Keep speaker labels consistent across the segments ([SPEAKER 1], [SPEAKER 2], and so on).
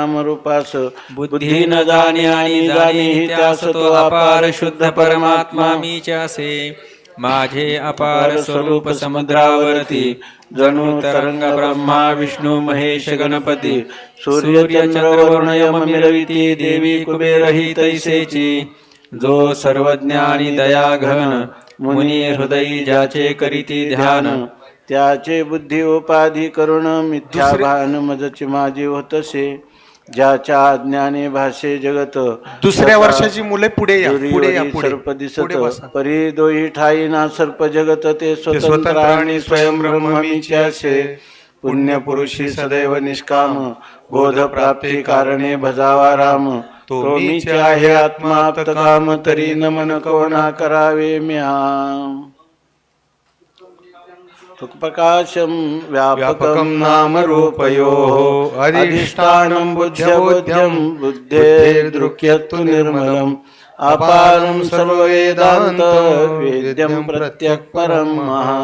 [SPEAKER 1] नाम रूपास
[SPEAKER 2] बुद्धी न जाणे आणि जाणे त्यास तो अपार शुद्ध परमात्मा मीच असे माझे अपार स्वरूप समुद्रावरती जणू तरंग ब्रह्मा विष्णू महेश गणपती सूर्य मिरविती देवी कुबेर ही तैसेची जो सर्वज्ञानी दया घन मुनी हृदयी ज्याचे करीती ध्यान
[SPEAKER 1] त्याचे बुद्धी उपाधी करुण मिथ्या भान मजची माझी होतसे ज्याच्या अज्ञाने भाषे जगत
[SPEAKER 3] दुसऱ्या वर्षाची मुले पुढे या पुढे या
[SPEAKER 1] दुर्योगी
[SPEAKER 3] पुढे
[SPEAKER 1] सर्प दिसत. परी दोही ठाई ना सर्प जगत ते स्वतंत्र आणि स्वयं ब्रह्मीचे असे. पुण्य पुरुषी सदैव निष्काम. बोध प्राप्ती कारणे भजावा राम.
[SPEAKER 3] तो मीच
[SPEAKER 1] आहे आत्मा काम तरी नमन कवना करावे म्या. प्रकाशम व्यापकं नाम रूपयोः अधिष्ठानं बुद्ध्यबुद्ध्यं बुद्धेर्दृक्यत्तु निर्मलम्। अपारं सर्ववेदान्त वेद्यं प्रत्यक्परं महा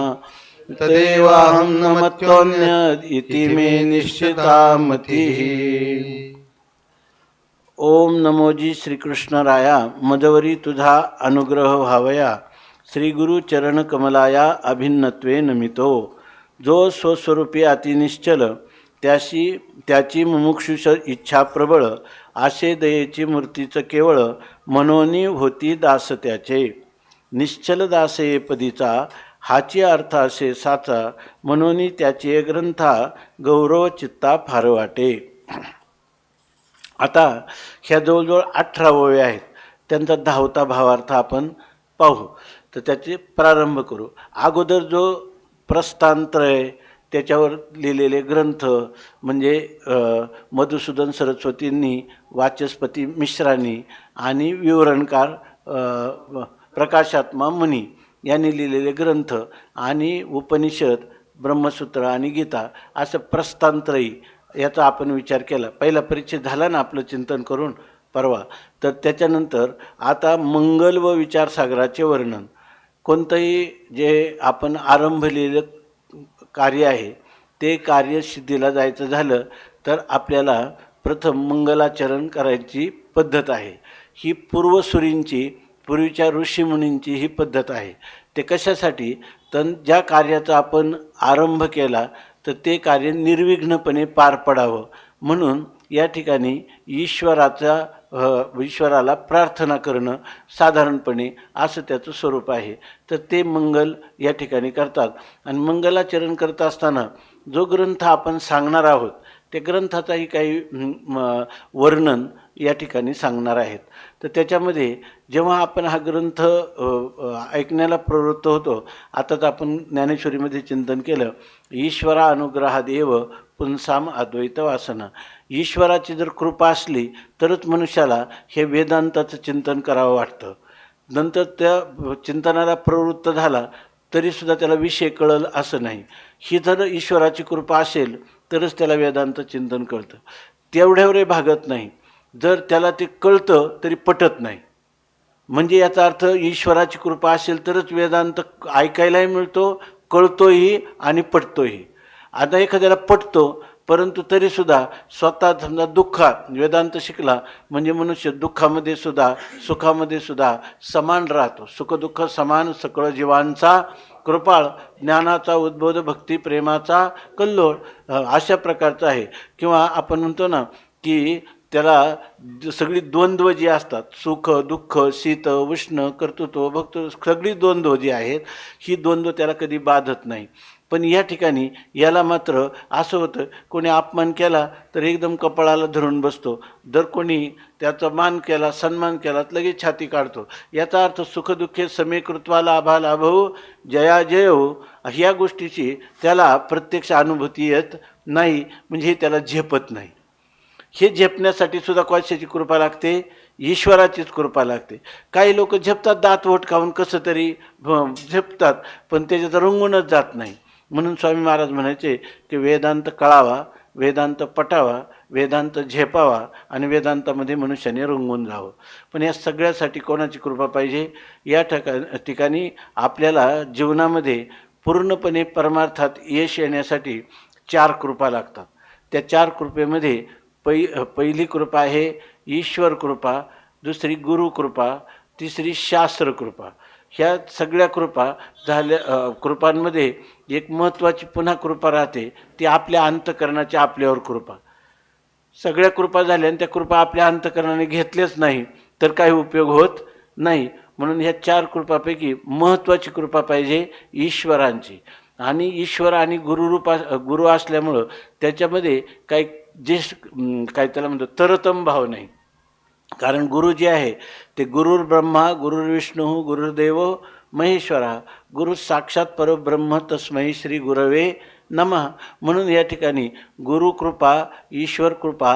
[SPEAKER 1] तदेवाहं न मत्योऽन्यद् इति मे निश्चिता मतिः ओम नमोजी श्रीकृष्ण राया मदवरी तुझा अनुग्रह व्हावया श्री चरण कमलाया अभिन्नत्वे नमितो. जो स्वस्वरूपी अतिनिश्चल त्याशी त्याची मुमुक्षुष इच्छा प्रबळ आशे दयेची मूर्तीचं केवळ मनोनी होती दास त्याचे. निश्चल दासे पदीचा हाची अर्थ असे साचा मनोनी त्याचे ग्रंथा गौरव चित्ता फार वाटे. आता ह्या जवळजवळ अठरा ओव्या आहेत. त्यांचा धावता भावार्थ आपण पाहू. तर त्याचे प्रारंभ करू. अगोदर जो प्रस्थानत्रय त्याच्यावर लिहिलेले ग्रंथ म्हणजे मधुसूदन सरस्वतींनी वाचस्पती मिश्रांनी आणि विवरणकार प्रकाशात्मा मुनी यांनी लिहिलेले ग्रंथ आणि उपनिषद ब्रह्मसूत्र आणि गीता असं प्रस्तांत्रही याचा आपण विचार केला. पहिला परिचय झाला ना आपलं चिंतन करून? परवा. तर त्याच्यानंतर आता मंगल व विचारसागराचे वर्णन. कोणतंही जे आपण आरंभलेलं कार्य आहे ते कार्य सिद्धीला जायचं झालं तर आपल्याला प्रथम मंगलाचरण करायची पद्धत आहे. ही पूर्वसुरींची पूर्वीच्या ऋषीमुनींची ही पद्धत आहे. ते कशासाठी? तर ज्या कार्याचा आपण आरंभ केला तर ते कार्य निर्विघ्नपणे पार पडावं. म्हणून या ठिकाणी ईश्वराचा ईश्वराला प्रार्थना करणं साधारणपणे असं त्याचं स्वरूप आहे. तर ते मंगल या ठिकाणी करतात. आणि मंगलाचरण करत असताना जो ग्रंथ आपण सांगणार आहोत त्या ग्रंथाचाही काही म, वर्णन या ठिकाणी सांगणार आहेत. तर त्याच्यामध्ये जेव्हा आपण हा ग्रंथ ऐकण्याला प्रवृत्त होतो आताच आपण ज्ञानेश्वरीमध्ये चिंतन केलं ईश्वरा अनुग्रहादेव पुनसाम अद्वैत वासना. ईश्वराची जर कृपा असली तरच मनुष्याला हे वेदांताचं चिंतन करावं वाटतं. नंतर त्या चिंतनाला प्रवृत्त झाला तरीसुद्धा त्याला विषय कळल असं नाही. ही जर ईश्वराची कृपा असेल तरच त्याला वेदांत चिंतन कळतं. तेवढ्यावरही भागत नाही. जर त्याला ते कळतं तरी पटत नाही. म्हणजे याचा अर्थ ईश्वराची कृपा असेल तरच वेदांत ऐकायलाही मिळतो कळतोही आणि पटतोही. आता एखाद्याला पटतो परंतु तरीसुद्धा स्वतः समजा दुःखात वेदांत शिकला म्हणजे मनुष्य दुःखामध्ये सुद्धा सुखामध्ये सुद्धा समान राहतो. सुखदुःख समान सकळ जीवांचा कृपाळ ज्ञानाचा उद्बोध भक्ती प्रेमाचा कल्लोळ अशा प्रकारचा आहे. किंवा आपण म्हणतो ना की त्याला सगळी द्वंद्व जी असतात सुख दुःख शीत उष्ण कर्तृत्व भक्तृत्व सगळी द्वंद्व जी आहेत ही द्वंद्व त्याला कधी बाधत नाही. पण या ठिकाणी याला मात्र असं होतं कोणी अपमान केला तर एकदम कपाळाला धरून बसतो. जर कोणी त्याचा मान केला सन्मान केला तर लगेच छाती काढतो. याचा अर्थ सुखदुःखे समीकृत्वाला लाभा लाभो जया जय हो ह्या गोष्टीची त्याला प्रत्यक्ष अनुभूती येत नाही म्हणजे हे त्याला झेपत नाही. हे झेपण्यासाठी सुद्धा क्वाशाची कृपा लागते? ईश्वराचीच कृपा लागते. काही लोक झेपतात दात वोट खाऊन कसं तरी भ- झेपतात पण त्याच्यात रंगूनच जात नाही. म्हणून स्वामी महाराज म्हणायचे की वेदांत कळावा वेदांत पटावा वेदांत झेपावा आणि वेदांतामध्ये मनुष्याने रंगून जावं पण या सगळ्यासाठी कोणाची कृपा पाहिजे? या ठिका ठिकाणी आपल्याला जीवनामध्ये पूर्णपणे परमार्थात यश येण्यासाठी चार कृपा लागतात. त्या चार कृपेमध्ये पै पहिली कृपा आहे ईश्वर कृपा दुसरी गुरु कृपा तिसरी शास्त्र कृपा. ह्या सगळ्या कृपा झाल्या कृपांमध्ये एक महत्त्वाची पुन्हा कृपा राहते ती आपल्या अंतकरणाची आपल्यावर कृपा. सगळ्या कृपा झाल्या आणि त्या कृपा आपल्या अंतकरणाने घेतल्याच नाही तर काही उपयोग होत नाही. म्हणून ह्या चार कृपापैकी महत्त्वाची कृपा पाहिजे ईश्वरांची. आणि ईश्वर आणि गुरुरूपा गुरु असल्यामुळं त्याच्यामध्ये काही जे काय त्याला म्हणतो तरतम भाव नाही. कारण गुरु जे आहे ते गुरुर ब्रह्मा गुरुर विष्णू गुरुदेव महेश्वरा. गुरु साक्षात परब्रह्म तस्मै श्री गुरवे नमः. म्हणून या ठिकाणी गुरुकृपा ईश्वर कृपा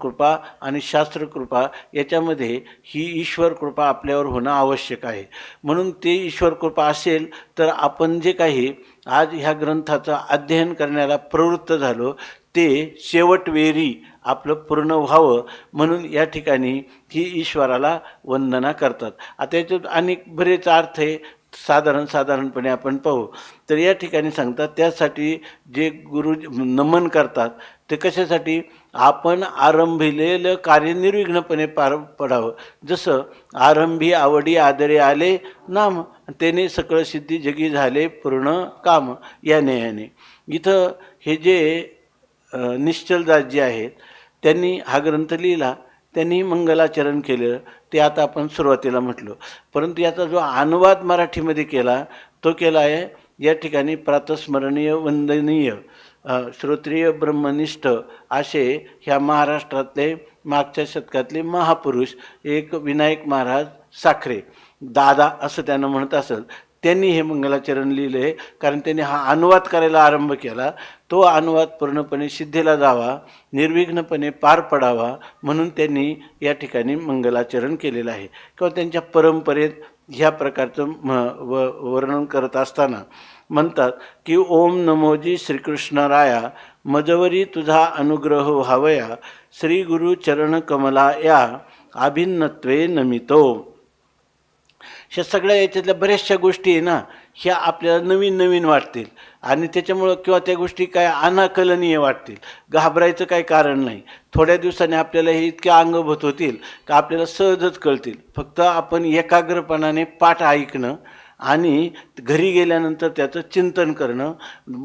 [SPEAKER 1] कृपा आणि शास्त्रकृपा याच्यामध्ये ही ईश्वरकृपा आपल्यावर होणं आवश्यक आहे. म्हणून ते ईश्वर कृपा असेल तर आपण जे काही आज ह्या ग्रंथाचं अध्ययन करण्याला प्रवृत्त झालो ते शेवटवेरी आपलं पूर्ण व्हावं म्हणून या ठिकाणी ही ईश्वराला वंदना करतात. आता याच्यात अनेक बरेच अर्थ आहे साधारण साधारणपणे आपण पाहू. तर या ठिकाणी सांगतात त्यासाठी जे गुरु नमन करतात ते कशासाठी? आपण आरंभिलेलं कार्य निर्विघ्नपणे पार पडावं. जसं आरंभी आवडी आदरे आले नाम त्याने सकळ सिद्धी जगी झाले पूर्ण काम या न्यायाने. इथं हे जे निश्चलदास जे आहेत त्यांनी हा ग्रंथ लिहिला त्यांनी मंगलाचरण केलं ते आता आपण सुरुवातीला म्हटलो. परंतु याचा जो अनुवाद मराठीमध्ये केला तो केला आहे या ठिकाणी प्रातस्मरणीय वंदनीय श्रोत्रिय ब्रह्मनिष्ठ असे ह्या महाराष्ट्रातले मागच्या शतकातले महापुरुष एक विनायक महाराज साखरे. दादा असं त्यांना म्हणत असेल त्यांनी हे मंगलाचरण लिहिले कारण त्यांनी हा अनुवाद करायला आरंभ केला. तो अनुवाद पूर्णपणे सिद्धीला जावा निर्विघ्नपणे पार पडावा म्हणून त्यांनी या ठिकाणी मंगलाचरण केलेलं आहे. किंवा त्यांच्या परंपरेत ह्या प्रकारचं म व वर्णन करत असताना म्हणतात की ओम नमोजी श्रीकृष्णराया मजवरी तुझा अनुग्रह व्हावया श्री गुरु चरण कमला या अभिन्नत्वे नमितो. ह्या सगळ्या याच्यातल्या बऱ्याचशा गोष्टी आहे ना ह्या आपल्याला नवीन नवीन वाटतील. आणि त्याच्यामुळं किंवा त्या गोष्टी काय अनाकलनीय वाटतील. घाबरायचं काही कारण नाही. थोड्या दिवसांनी आपल्याला हे इतके अंगभूत होतील का आपल्याला सहजच कळतील. फक्त आपण एकाग्रपणाने पाठ ऐकणं आणि घरी गेल्यानंतर त्याचं चिंतन करणं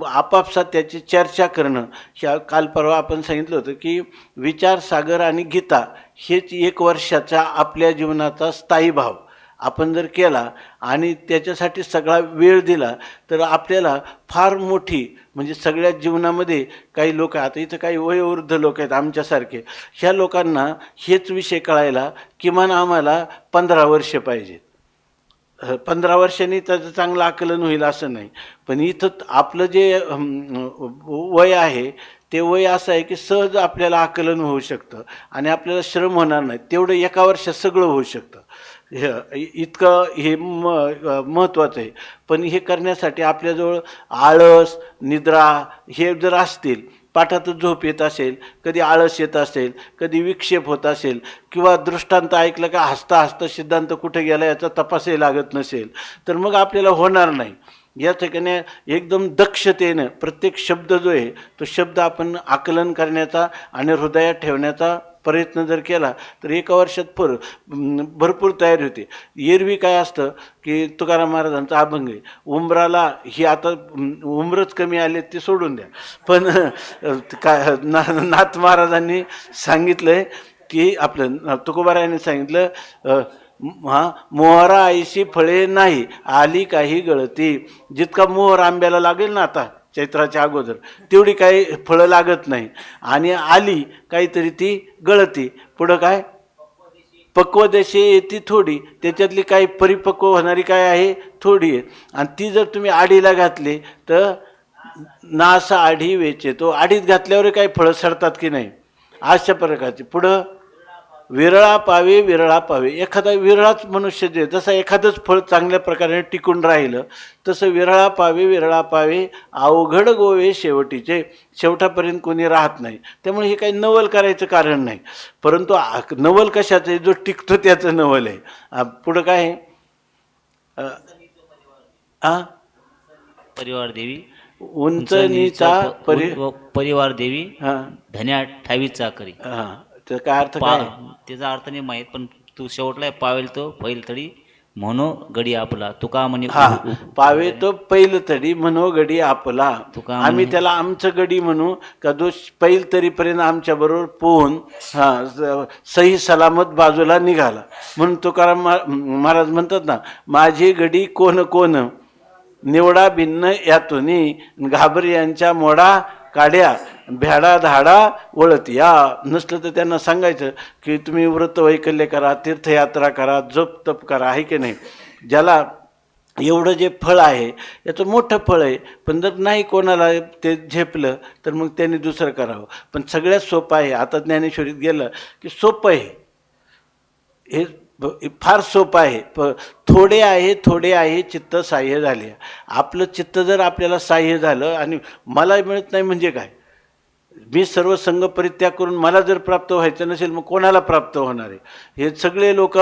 [SPEAKER 1] आपापसात त्याची चर्चा करणं. ह्या काल परवा आपण सांगितलं होतं की विचारसागर आणि गीता हेच एक वर्षाचा आपल्या जीवनाचा स्थायी भाव. आपण जर केला आणि त्याच्यासाठी सगळा वेळ दिला तर आपल्याला फार मोठी म्हणजे सगळ्या जीवनामध्ये काही लोक आता इथं काही वयोवृद्ध लोक आहेत आमच्यासारखे ह्या लोकांना हेच विषय कळायला किमान आम्हाला पंधरा वर्ष पाहिजेत. पंधरा वर्षांनी त्याचं चांगलं आकलन होईल असं नाही. पण इथं आपलं जे वय आहे ते वय असं आहे की सहज आपल्याला आकलन होऊ शकतं आणि आपल्याला श्रम होणार नाही. तेवढं एका वर्षात सगळं होऊ शकतं. हे इतकं हे म महत्त्वाचं आहे. पण हे करण्यासाठी आपल्याजवळ आळस निद्रा हे जर असतील पाठातच झोप येत असेल कधी आळस येत असेल कधी विक्षेप होत असेल किंवा दृष्टांत ऐकलं का हसता हसता सिद्धांत कुठे गेला याचा तपासही लागत नसेल तर मग आपल्याला होणार नाही. या ठिकाणी एकदम दक्षतेनं प्रत्येक शब्द जो आहे तो शब्द आपण आकलन करण्याचा आणि हृदयात ठेवण्याचा प्रयत्न जर केला तर एका वर्षात पर भरपूर तयारी होते. एरवी काय असतं की तुकाराम महाराजांचा अभंग आहे. उंबराला ही आता उंबरच कमी आले ते सोडून द्या. पण काय ना नाथ महाराजांनी सांगितलं आहे की आपलं तुकोबारायांनी सांगितलं हा मोहरा आईशी फळे नाही आली काही गळती. जितका मोहर आंब्याला लागेल ना आता चैत्राच्या अगोदर. तेवढी काही फळं लागत नाही. आणि आली काहीतरी ती गळती. पुढं काय? पक्वदेशी येते थोडी. त्याच्यातली काही परिपक्व होणारी काय आहे? थोडी आहे. आणि ती जर तुम्ही आडीला घातली तर नासा आढी वेचे तो आडीत घातल्यावर काही फळं सडतात की नाही? अशा प्रकारची. पुढं विरळा पावे विरळा पावे. एखादा विरळाच मनुष्य जे जसं एखादंच फळ चांगल्या प्रकारे टिकून राहिलं तसं विरळा पावे विरळा पावे अवघड गोवे शेवटीचे. शेवटापर्यंत कोणी राहत नाही. त्यामुळे हे काही नवल करायचं कारण नाही. परंतु नवल कशाचं आहे? जो टिकतो त्याचं नवल आहे. पुढं काय आहे?
[SPEAKER 4] परिवार देवी.
[SPEAKER 1] उंचनीचा परि
[SPEAKER 4] परिवार देवी.
[SPEAKER 1] हा.
[SPEAKER 4] धन्या ठावीचा करी.
[SPEAKER 1] तर काय अर्थ
[SPEAKER 4] पा
[SPEAKER 1] काय
[SPEAKER 4] त्याचा अर्थ नाही माहीत पण तू शेवटला पावेल तो फैल तडी म्हणो गडी आपला. तुका म्हणे
[SPEAKER 1] हा पावे तो पैल तरी म्हणो गडी आपला.
[SPEAKER 4] तुका
[SPEAKER 1] आम्ही त्याला आमचं गडी म्हणू का जो पैल तरीपर्यंत आमच्या बरोबर पोहून हा स- सही सलामत बाजूला निघाला. म्हणून तुकाराम मा- महाराज म्हणतात ना माझी गडी कोण कोण निवडा भिन्न यातुनी घाबर यांच्या मोडा काड्या भ्याडा धाडा वळत. या नसलं तर त्यांना सांगायचं की तुम्ही व्रत वैकल्य करा तीर्थयात्रा करा जप तप करा आहे की नाही? ज्याला एवढं जे फळ आहे याचं मोठं फळ आहे पण जर नाही कोणाला ते झेपलं तर मग त्यांनी दुसरं करावं. पण सगळ्यात सोपं आहे आता ज्ञानेश्वरीत गेलं की सोपं आहे. हे हे फार सोपं आहे. प थोडे आहे थोडे आहे चित्त साह्य झाले. आपलं चित्त जर आपल्याला साह्य झालं आणि मला मिळत नाही म्हणजे काय? मी सर्व संघ परित्याग करून मला जर प्राप्त व्हायचं नसेल मग कोणाला प्राप्त होणार आहे? हे सगळे लोक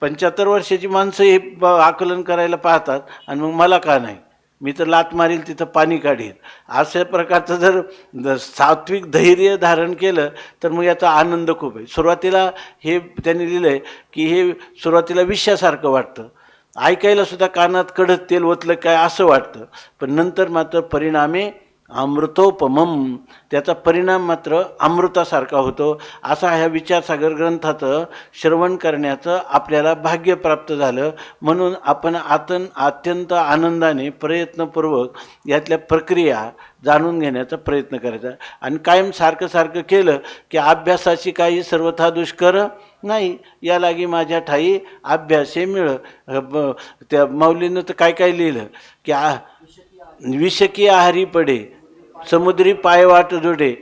[SPEAKER 1] पंच्याहत्तर वर्षाची माणसं हे आकलन करायला पाहतात आणि मग मला का नाही? मी तर लात मारील तिथं पाणी काढील अशा प्रकारचं जर सात्विक धैर्य धारण केलं तर मग याचा आनंद खूप आहे. सुरुवातीला हे त्यांनी लिहिलं आहे की हे सुरुवातीला विषयासारखं वाटतं. ऐकायला सुद्धा कानात कडत तेल ओतलं काय असं वाटतं. पण नंतर मात्र परिणामे अमृतोपमम. त्याचा परिणाम मात्र अमृतासारखा होतो. असा ह्या विचारसागर ग्रंथाचं श्रवण करण्याचं आपल्याला भाग्य प्राप्त झालं. म्हणून आपण आतन अत्यंत आनंदाने प्रयत्नपूर्वक यातल्या प्रक्रिया जाणून घेण्याचा प्रयत्न करायचा. आणि कायम सारखं सारखं केलं की अभ्यासाची काही सर्वथा दुष्कर नाही. या लागी माझ्या ठाई अभ्यास हे मिळ त्या माऊलीनं तर काय काय लिहिलं? की आ विषकी आहारी पडे. समुद्री पायवाट जोडे.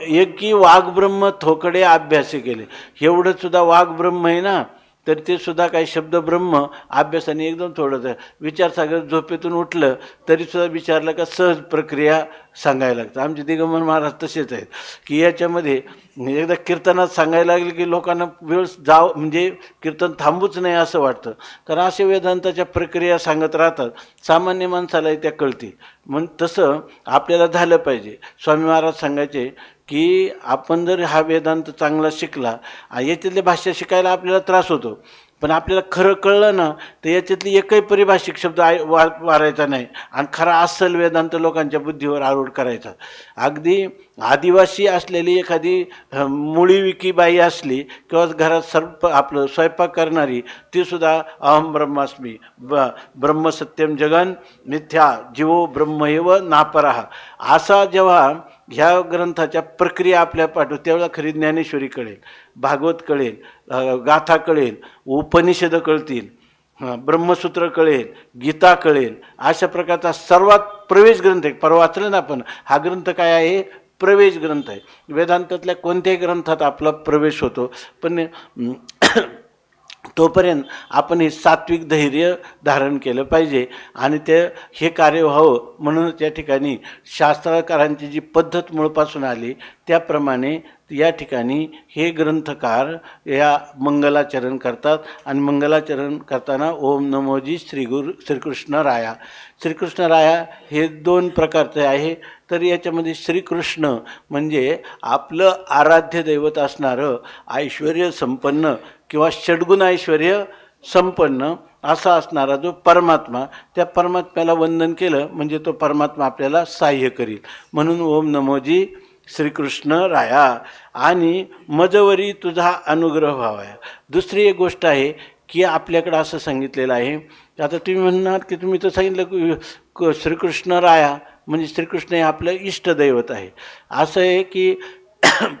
[SPEAKER 1] एकी वाघब्रह्म थोकडे अभ्यास केले. एवढं सुद्धा वाघब्रह्म आहे ना? तर ते सुद्धा काही शब्द ब्रह्म अभ्यासाने एकदम थोडं विचारसागर झोपेतून उठलं तरी सुद्धा विचारलं का सहज प्रक्रिया सांगायला लागतं. आमचे दिगंबर महाराज तसेच आहेत की याच्यामध्ये एकदा कीर्तनात सांगायला लागले की लोकांना वेळ जाव म्हणजे कीर्तन थांबूच नाही असं वाटतं. कारण असे वेदांताच्या प्रक्रिया सांगत राहतात सामान्य माणसालाही त्या कळतील. मग तसं आपल्याला झालं पाहिजे. स्वामी महाराज सांगायचे की आपण जर हा वेदांत चांगला शिकला याच्यातली याच्यातले भाषा शिकायला आपल्याला त्रास होतो. पण आपल्याला खरं कळलं ना तर याच्यातली एकही परिभाषिक शब्द आय वा वारायचा नाही. आणि खरा अस्सल वेदांत लोकांच्या बुद्धीवर आरूढ करायचा. अगदी आदिवासी असलेली एखादी मुळीविकी मुळी बाई असली किंवा घरात सर्प आपलं स्वयंपाक करणारी तीसुद्धा अहम ब्रह्मास्मी ब ब्रह्मसत्यम जगन मिथ्या जीवो ब्रह्मैव नापराहा असा जेव्हा ह्या ग्रंथाच्या प्रक्रिया आपल्या पाठवू. त्यावेळेला खरी ज्ञानेश्वरी कळेल भागवत कळेल गाथा कळेल उपनिषदं कळतील ब्रह्मसूत्र कळेल गीता कळेल. अशा प्रकारचा सर्वात प्रवेश ग्रंथ आहे. परवा वाचलं ना आपण हा ग्रंथ काय आहे? प्रवेश ग्रंथ आहे. वेदांतातल्या कोणत्याही ग्रंथात आपला प्रवेश होतो. पण तोपर्यंत आपण हे सात्विक धैर्य धारण केलं पाहिजे आणि ते हे कार्य व्हावं. म्हणूनच या ठिकाणी शास्त्रकारांची जी पद्धत मूळपासून आली त्याप्रमाणे या ठिकाणी हे ग्रंथकार या मंगलाचरण करतात. आणि मंगलाचरण करताना ओम नमोजी श्री गुरु श्रीकृष्ण राया. श्रीकृष्ण राया हे दोन प्रकारचे आहे. तर याच्यामध्ये श्रीकृष्ण म्हणजे आपलं आराध्य दैवत असणारं ऐश्वर संपन्न किंवा षड्गुण ऐश्वर्य संपन्न असा असणारा जो परमात्मा त्या परमात्म्याला वंदन केलं म्हणजे तो परमात्मा आपल्याला सहाय्य करील. म्हणून ओम नमोजी श्रीकृष्ण राया. आणि मजवरी तुझा अनुग्रह व्हावा. दुसरी एक गोष्ट आहे की आपल्याकडं असं सांगितलेलं आहे. आता तुम्ही म्हणणार की तुम्ही तर सांगितलं की क- श्रीकृष्ण राया. म्हणजे श्रीकृष्ण हे आपलं इष्टदैवत आहे. असं आहे की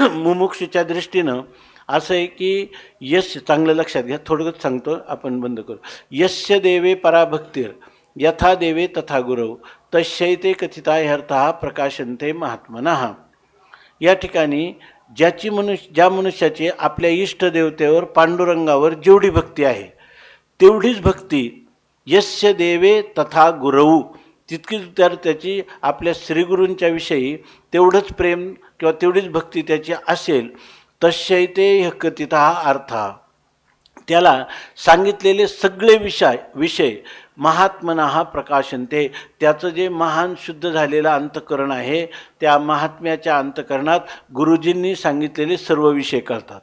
[SPEAKER 1] मुमुक्षीच्या दृष्टीनं असं आहे की यश चांगलं लक्षात घ्या थोडंच सांगतो आपण बंद करू. यस्य देवे पराभक्तीर यथा देवे तथा गुरव तशैते कथिता ह्यर्था प्रकाशनते महात्मना. या ठिकाणी ज्याची मनुष्य ज्या मनुष्याची आपल्या इष्टदेवतेवर पांडुरंगावर जेवढी भक्ती आहे तेवढीच भक्ती यस्य देवे तथा गुरवू तितकीच तर त्याची आपल्या श्रीगुरूंच्या विषयी तेवढंच प्रेम किंवा तेवढीच भक्ती त्याची असेल तस्यैते हकतिता अर्थ. त्याला सांगितलेले सगळे विषय विषय महात्मना हा प्रकाशनते. त्याचं जे महान शुद्ध झालेलं अंतकरण आहे त्या महात्म्याच्या अंतकरणात गुरुजींनी सांगितलेले सर्व विषय कळतात.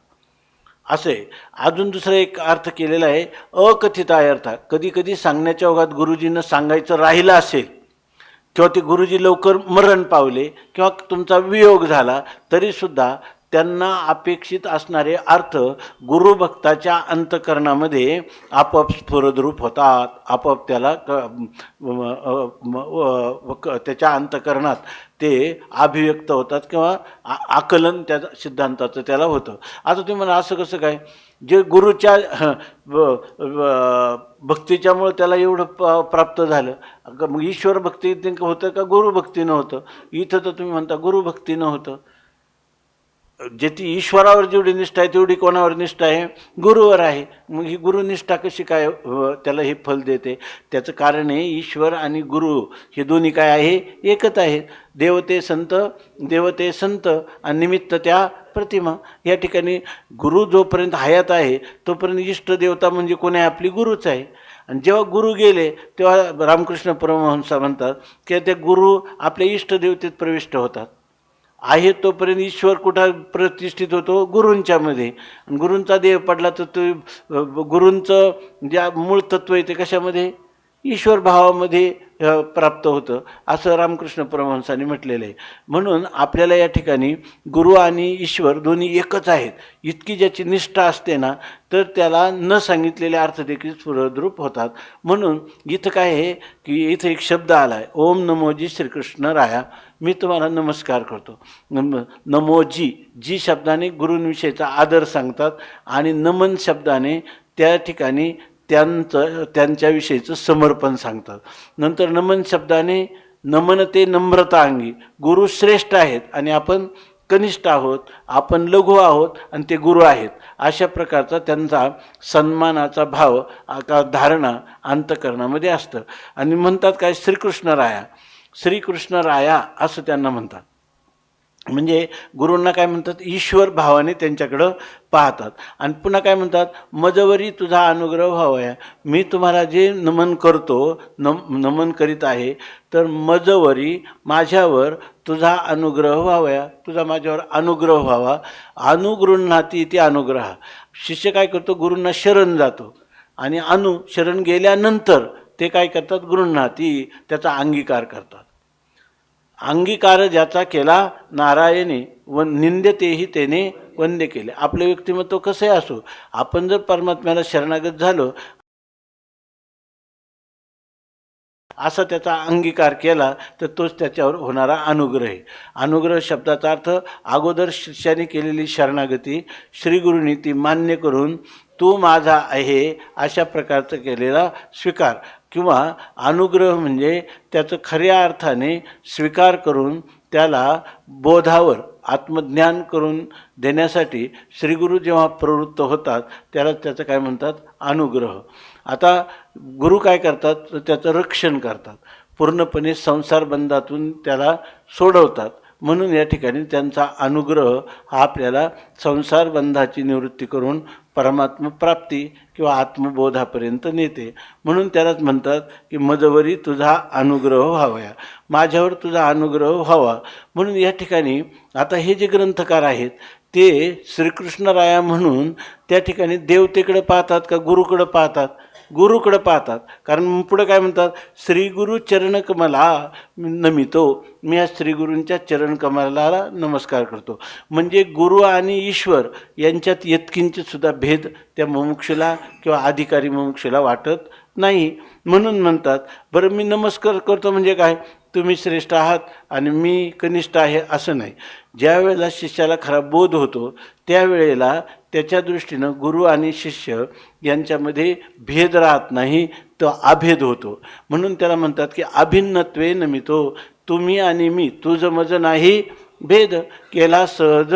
[SPEAKER 1] असे अजून दुसरा एक अर्थ केलेला आहे अकथिताय अर्थ कधी कधी सांगण्याच्या ओघात गुरुजींना सांगायचं राहिलं असेल किंवा ते गुरुजी लवकर मरण पावले किंवा तुमचा वियोग झाला तरीसुद्धा त्यांना अपेक्षित असणारे अर्थ गुरुभक्ताच्या अंतकरणामध्ये आपोआप स्फुरद्रूप होतात. आपोआप त्याला क त्याच्या अंतकरणात ते अभिव्यक्त होतात किंवा आ- आकलन त्या सिद्धांताचं त्याला होतं. आता तुम्ही म्हणा असं कसं काय? जे गुरुच्या भक्तीच्यामुळं त्याला एवढं प प्राप्त झालं. मग ईश्वर भक्ती होतं का गुरुभक्तीनं होतं? इथं तर तुम्ही म्हणता गुरुभक्तीनं होतं. जे ती ईश्वरावर जेवढी निष्ठा आहे तेवढी कोणावर निष्ठा आहे? गुरुवर आहे. मग ही गुरुनिष्ठा कशी काय त्याला हे फल देते? त्याचं कारण आहे ईश्वर आणि गुरु हे दोन्ही काय आहे? एकच आहेत. देवते संत देवते संत आणि निमित्त त्या प्रतिमा. या ठिकाणी गुरु जोपर्यंत हयात आहे तोपर्यंत इष्ट देवता म्हणजे कोणी? आहे आपली गुरुच आहे. आणि जेव्हा गुरु गेले तेव्हा रामकृष्ण परमहंसा म्हणतात की ते गुरु आपल्या इष्टदेवतेत प्रविष्ट होतात. आहे तोपर्यंत ईश्वर कुठं प्रतिष्ठित होतो? गुरूंच्यामध्ये गुरूंचा देह पडला तर तो गुरूंचं ज्या मूळ तत्व आहे ते कशामध्ये? ईश्वर भावामध्ये. प्राप्त होतं. असं रामकृष्ण परमहंसांनी म्हटलेलं आहे. म्हणून आपल्याला या ठिकाणी गुरु आणि ईश्वर दोन्ही एकच आहेत. इतकी ज्याची निष्ठा असते ना तर त्याला न सांगितलेले अर्थ देखील स्फुरद्रूप होतात. म्हणून इथं काय आहे की इथं एक शब्द आला आहे ओम नमोजी श्रीकृष्ण राया. मी तुम्हाला नमस्कार करतो. नम नमोजी जी शब्दाने गुरूंविषयीचा आदर सांगतात आणि नमन शब्दाने त्या ठिकाणी त्यांचं त्यांच्याविषयीचं समर्पण सांगतात. नंतर नमन शब्दाने नमन ते नम्रता अंगी. गुरु श्रेष्ठ आहेत आणि आपण कनिष्ठ आहोत आपण लघु आहोत आणि ते गुरु आहेत. अशा प्रकारचा त्यांचा सन्मानाचा भाव का धारणा अंतकरणामध्ये असतं. आणि म्हणतात काय? श्रीकृष्ण राया. श्रीकृष्ण राया असं त्यांना म्हणतात. म्हणजे गुरूंना काय म्हणतात? ईश्वर भावाने त्यांच्याकडं पाहतात. आणि पुन्हा काय म्हणतात? मजवरी तुझा अनुग्रह व्हावया. मी तुम्हाला जे नमन करतो नम नमन करीत आहे तर मजवरी माझ्यावर तुझा अनुग्रह व्हावया. तुझा माझ्यावर अनुग्रह व्हावा. अनुगृह्णाती ती अनुग्रह. शिष्य काय करतो? गुरूंना शरण जातो. आणि अनु शरण गेल्यानंतर ते काय करतात? गृह्णाती त्याचा अंगीकार करतात. अंगीकार ज्याचा केला नारायणे व निंद्यतेही त्याने वंद्य केले. आपले व्यक्तिमत्व कसे असो? आपण जर परमात्म्याला शरणागत झालो असा त्याचा अंगीकार केला तर तोच त्याच्यावर होणारा अनुग्रह आहे. अनुग्रह शब्दाचा अर्थ अगोदर शिष्याने केलेली शरणागती श्रीगुरूंनी ती मान्य करून तू माझा आहे अशा प्रकारचं केलेला स्वीकार. किंवा अनुग्रह म्हणजे त्याचं खऱ्या अर्थाने स्वीकार करून त्याला बोधावर आत्मज्ञान करून देण्यासाठी श्रीगुरू जेव्हा प्रवृत्त होतात त्याला त्याचं काय म्हणतात? अनुग्रह. आता गुरु काय करतात? तर त्याचं रक्षण करतात. पूर्णपणे संसारबंधातून त्याला सोडवतात. म्हणून या ठिकाणी त्यांचा अनुग्रह हा आपल्याला संसारबंधाची निवृत्ती करून परमात्म प्राप्ती किंवा आत्मबोधापर्यंत नेते. म्हणून त्यालाच म्हणतात की मजवरी तुझा अनुग्रह व्हावया. माझ्यावर तुझा अनुग्रह व्हावा. म्हणून या ठिकाणी आता हे जे ग्रंथकार आहेत ते श्रीकृष्णराया म्हणून त्या ठिकाणी देवतेकडे पाहतात का गुरुकडं पाहतात? गुरुकडं पाहतात. कारण पुढं काय म्हणतात? श्री गुरु नमितो. मी या श्रीगुरूंच्या चरणकमलाला नमस्कार करतो. म्हणजे गुरु आणि ईश्वर यांच्यात येतकिंचितसुद्धा भेद त्या मुमुक्षुला किंवा अधिकारी मुमुक्षुला वाटत नाही. म्हणून म्हणतात बरं मी नमस्कार करतो म्हणजे काय? तुम्ही श्रेष्ठ आहात आणि मी कनिष्ठ आहे असं नाही. ज्या वेळेला शिष्याला खरा बोध होतो त्यावेळेला त्याच्या दृष्टीनं गुरु आणि शिष्य यांच्यामध्ये भेद राहत नाही तो अभेद होतो. म्हणून त्याला म्हणतात की अभिन्नत्वे नमितो तुम्ही आणि मी तुझं मज नाही भेद केला सहज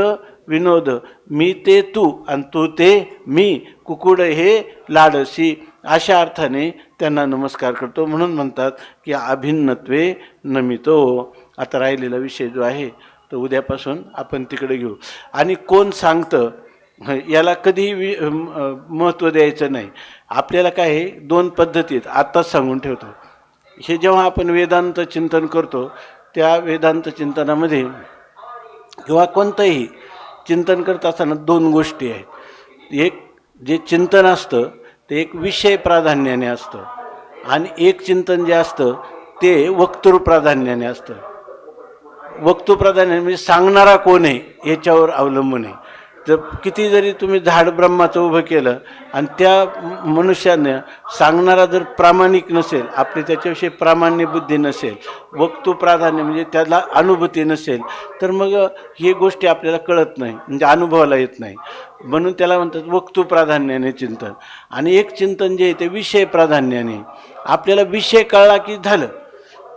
[SPEAKER 1] विनोद मी ते तू आणि तू ते मी कुकुड हे लाडसी. अशा अर्थाने त्यांना नमस्कार करतो. म्हणून म्हणतात की अभिन्नत्वे नमितो. आता राहिलेला विषय जो आहे तो उद्यापासून आपण तिकडे घेऊ. आणि कोण सांगतं याला कधीही वि महत्त्व द्यायचं नाही. आपल्याला काय आहे? दोन पद्धतीत आत्ताच सांगून ठेवतो. हे जेव्हा आपण वेदांत चिंतन करतो त्या वेदांत चिंतनामध्ये किंवा कोणतंही चिंतन करत असताना दोन गोष्टी आहेत. एक जे चिंतन असतं ते एक विषय प्राधान्याने असतं. आणि एक चिंतन जे असतं ते वक्तृ प्राधान्याने असतं. वक्तृ प्राधान्याने म्हणजे सांगणारा कोण आहे याच्यावर अवलंबून आहे. तर किती जरी तुम्ही झाड ब्रह्माचं उभं केलं आणि त्या मनुष्यानं सांगणारा जर प्रामाणिक नसेल आपली त्याच्याविषयी प्रामाण्य बुद्धी नसेल वक्तू प्राधान्य म्हणजे त्याला अनुभूती नसेल तर मग हे गोष्टी आपल्याला कळत नाही म्हणजे अनुभवाला येत नाही. म्हणून त्याला म्हणतात वक्तू प्राधान्याने चिंतन. आणि एक चिंतन जे आहे ते विषय प्राधान्याने. आपल्याला विषय कळला की झालं.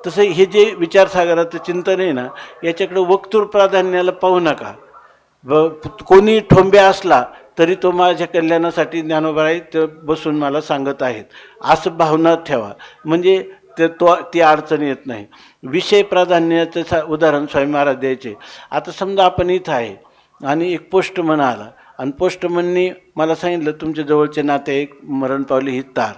[SPEAKER 1] तसं हे जे विचारसागराचं चिंतन आहे ना याच्याकडे वक्तूर प्राधान्याला पाहू नका. ब कोणी ठोंब्या असला तरी तो माझ्या कल्याणासाठी ज्ञानोबाई तर बसून मला सांगत आहेत. असं भावना ठेवा. म्हणजे ते तो ती अडचण येत नाही. विषय प्राधान्याचं सा उदाहरण स्वामी महाराज द्यायचे. आता समजा आपण इथं आहे आणि एक पोस्टमन आला. आणि पोस्टमननी मला सांगितलं तुमच्या जवळचे नाते एक मरण पावली ही तार.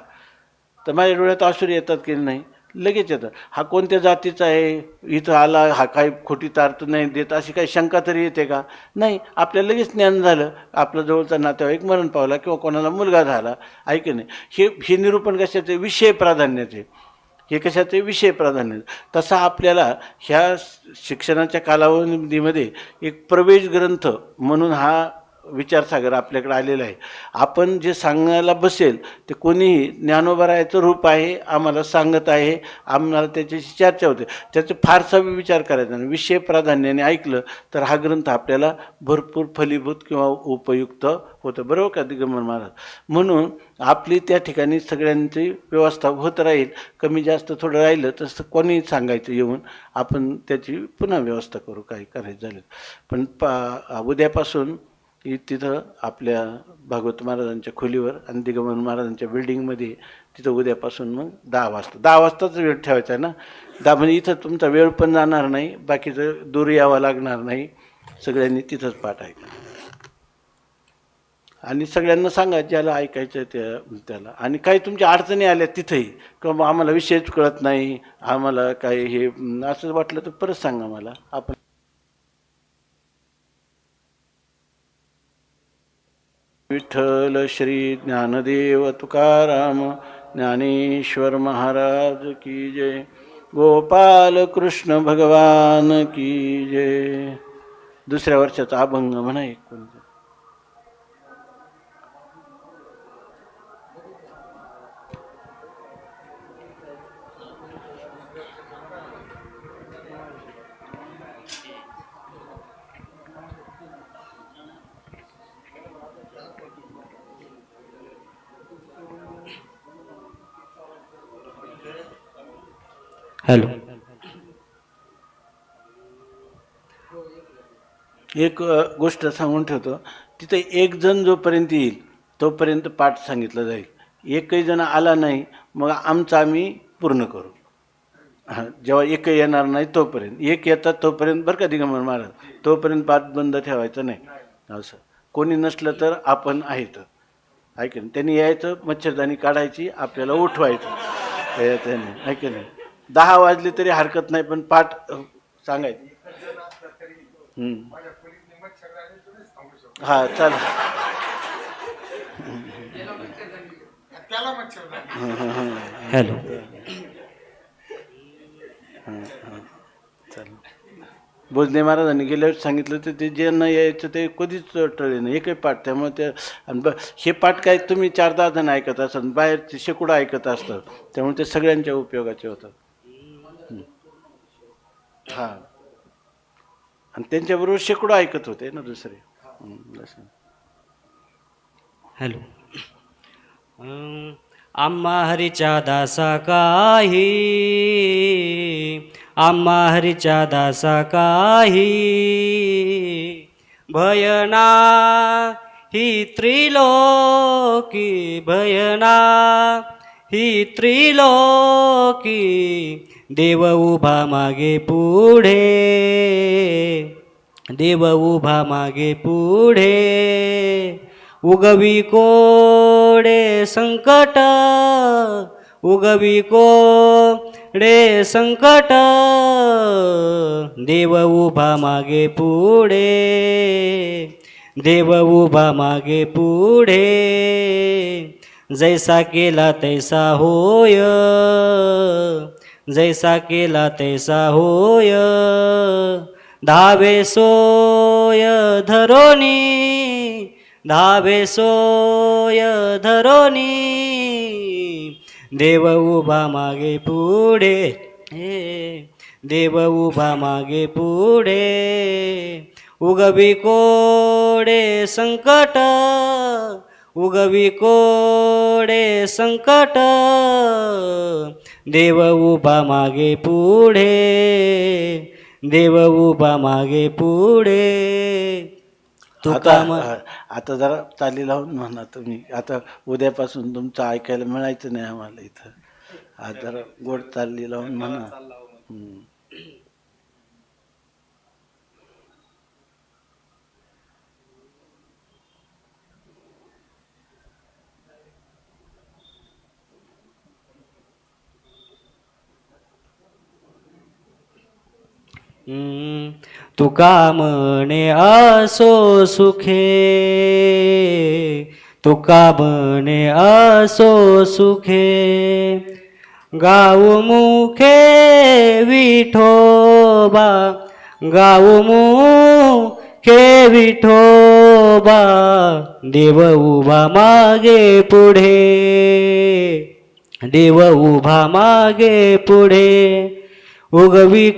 [SPEAKER 1] तर माझ्या डोळ्यात आसूर येतात की नाही? लगेच येतात हा कोणत्या जातीचा आहे? इथं आला हा काही खोटी तार तर नाही देत अशी काही शंका तरी येते का? नाही आपल्याला लगेच ज्ञान झालं. आपला जवळचा नातेवाईक मरण पावला किंवा कोणाला मुलगा झाला ऐक नाही? हे हे निरूपण कशाचे? विषय प्राधान्याचे. हे कशाचे? विषय प्राधान्य. तसा आपल्याला ह्या शिक्षणाच्या कालावधीमध्ये एक प्रवेश ग्रंथ म्हणून हा विचारसागर आपल्याकडे आलेला आहे. आपण जे सांगायला बसेल ते कोणीही ज्ञानोबरायाचं रूप आहे आम्हाला सांगत आहे आम्हाला त्याच्याशी चर्चा होते. त्याचा फारसा विचार करायचा नाही. विषय प्राधान्याने ऐकलं तर हा ग्रंथ आपल्याला भरपूर फलीभूत किंवा उपयुक्त होतं. बरोबर का दिगंबर महाराज? म्हणून आपली त्या ठिकाणी सगळ्यांची व्यवस्था होत राहील कमी जास्त थोडं राहिलं तसं कोणीही सांगायचं येऊन आपण त्याची पुन्हा व्यवस्था करू. काही करायचं झालं पण पा उद्यापासून की तिथं आपल्या भागवत महाराजांच्या खोलीवर आणि दिगंबर महाराजांच्या बिल्डिंगमध्ये तिथं उद्यापासून मग दहा वाजता. दहा वाजताच वेळ ठेवायचा आहे ना? दहा म्हणजे इथं तुमचा वेळ पण जाणार नाही बाकीचं दूर यावं लागणार नाही. सगळ्यांनी तिथंच पाठ ऐका. आणि सगळ्यांना सांगा ज्याला ऐकायचं त्या त्याला. आणि काही तुमच्या अडचणी आल्या तिथंही किंवा आम्हाला विषयच कळत नाही आम्हाला काही हे असं वाटलं तर परत सांगा मला. आपण विठ्ठल श्री ज्ञानदेव तुकाराम ज्ञानेश्वर महाराज की जय. गोपाल कृष्ण भगवान की जय. दुसऱ्या वर्षाचा अभंग म्हणा एक
[SPEAKER 2] हॅलो.
[SPEAKER 1] एक गोष्ट सांगून ठेवतो. तिथे एक जण जोपर्यंत येईल तोपर्यंत पाठ सांगितलं जाईल. एकही जण आला नाही मग आमचं आम्ही पूर्ण करू. हां जेव्हा एकही येणार नाही तोपर्यंत. एक येतात तोपर्यंत बरं का दिगंबर महाराज? तोपर्यंत पाठ बंद ठेवायचं नाही. असं. कोणी नसलं तर आपण आहेत. ऐक ना त्यांनी यायचं मच्छरदाणी काढायची आपल्याला उठवायचं. हे त्यांनी. ऐक नाही? दहा वाजले तरी हरकत नाही पण पाठ सांगायचं. हा चला
[SPEAKER 2] हॅलो.
[SPEAKER 1] चला भोजने महाराजांनी गेल्या वेळेस सांगितलं तर ते ज्यांना यायचं ते कधीच टळले नाही एकही पाठ. त्यामुळे ते आणि ब हे पाठ काय तुम्ही चार दहा जण ऐकत असाल बाहेरचे शेकडो ऐकत असतात त्यामुळे ते सगळ्यांच्या उपयोगाचे होतात. हां. आणि त्यांच्याबरोबर शेकडो ऐकत होते ना दुसरे.
[SPEAKER 5] हॅलो. आम्हा हरीच्या दासा काही. आम्हा हरीच्या दासा काही. भयना ही त्रिलोकी भयना ही त्रिलोकी देव उभा मागे पुढे. देव उभा मागे पुढे. उगवी कोडे संकट. उगवी कोडे संकट. देव उभा मागे पुढे. देव उभा मागे पुढे. जैसा केला तैसा होय. जैसा केला तैसा होय. धावे सोय धरोनी धावे सोय धरोनी. देव उभा मागे पुढे देव उभा मागे पुढे. उगवी कोडे संकट उगवी कोडे संकट. देव उभा मागे पुढे देव उभा मागे पुढे.
[SPEAKER 1] आता आता जरा चाली लावून म्हणा तुम्ही. आता उद्यापासून तुमचं ऐकायला मिळायचं नाही आम्हाला इथं. जरा गोड चालली लावून म्हणा. हम्म.
[SPEAKER 5] तुका म्हणे असो सुखे? तुका म्हणे असो सुखे? गाऊ मुखे विठोबा गाऊ मुखे विठोबा देव उभा मागे पुढे. देव उभा मागे पुढे. उगवी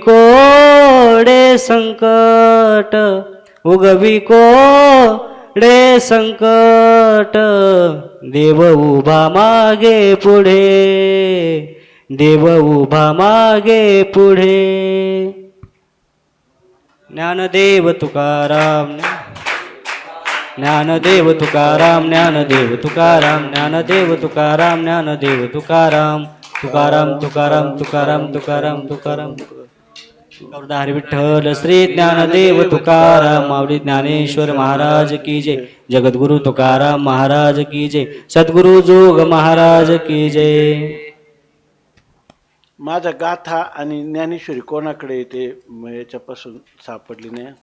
[SPEAKER 5] कोडे संकट उगवी कोडे संकट. देव उभा मागे पुढे देव उभा मागे पुढे. ज्ञानदेव तुकाराम ज्ञानदेव तुकाराम ज्ञानदेव तुकाराम ज्ञानदेव तुकाराम ज्ञानदेव तुकाराम. तुकाराम तुकाराम तुकाराम तुकाराम तुकाराम. गौरधारी विठ्ठल श्री ज्ञानदेव तुकाराम माऊली ज्ञानेश्वर महाराज की जय. जगद्गुरु तुकाराम महाराज की जय. सद्गुरु जोग महाराज की जय.
[SPEAKER 1] माझा गाथा आणि ज्ञानेश्वरी कोणाकडे येते याच्यापासून सापडली नाही.